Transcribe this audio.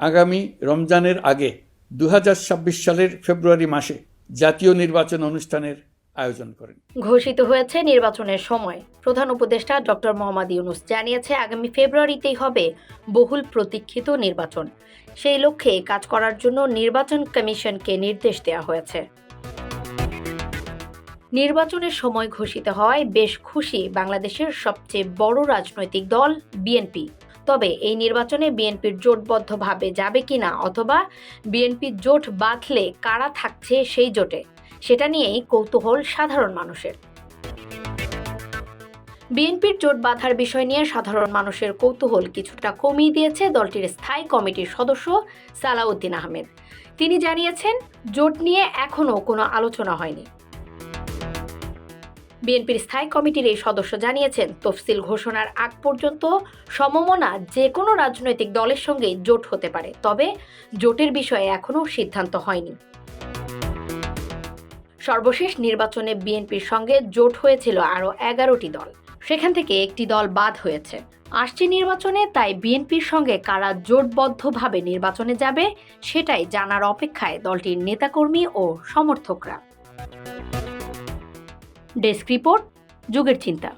আগামী রমজানের আগে দু সালের ফেব্রুয়ারি মাসে জাতীয় নির্বাচন অনুষ্ঠানের আয়োজন করেন। ঘোষিত হয়েছে নির্বাচনের সময়। প্রধান উপদেষ্টা ডক্টর মোহাম্মদ ইউনুস জানিয়েছে, আগামী ফেব্রুয়ারিতেই হবে বহুল প্রতীক্ষিত নির্বাচন। সেই লক্ষ্যে কাজ করার জন্য নির্বাচন কমিশনকে নির্দেশ দেওয়া হয়েছে। নির্বাচনের সময় ঘোষিত হওয়ায় বেশ খুশি বাংলাদেশের সবচেয়ে বড় রাজনৈতিক দল বিএনপি। তবে এই নির্বাচনে বিএনপির জোটবদ্ধভাবে যাবে কিনা অথবা বিএনপি জোট বাঁধলে কারা থাকছে সেই জোটে, সেটা নিয়েই কৌতূহল সাধারণ মানুষের। বিএনপির জোট বাঁধার বিষয় নিয়ে সাধারণ মানুষের কৌতূহল কিছুটা কমিয়ে দিয়েছে দলটির স্থায়ী কমিটির সদস্য সালাউদ্দিন আহমেদ। তিনি জানিয়েছেন, জোট নিয়ে এখনও কোনো আলোচনা হয়নি। বিএনপির স্থায়ী কমিটির এই সদস্য জানিয়েছেন, তফসিল ঘোষণার আগ পর্যন্ত সমমনা যে কোনো রাজনৈতিক দলের সঙ্গে জোট হতে পারে, তবে জোটের বিষয়ে এখনও সিদ্ধান্ত হয়নি। সর্বশেষ নির্বাচনে বিএনপির সঙ্গে জোট হয়েছিল আরও এগারোটি দল, সেখান থেকে একটি দল বাদ হয়েছে। আসছে নির্বাচনে, তাই বিএনপির সঙ্গে কারা জোটবদ্ধভাবে নির্বাচনে যাবে, সেটাই জানার অপেক্ষায় দলটির নেতাকর্মী ও সমর্থকরা। ডেস্ক রিপোর্ট যুগের চিন্তা।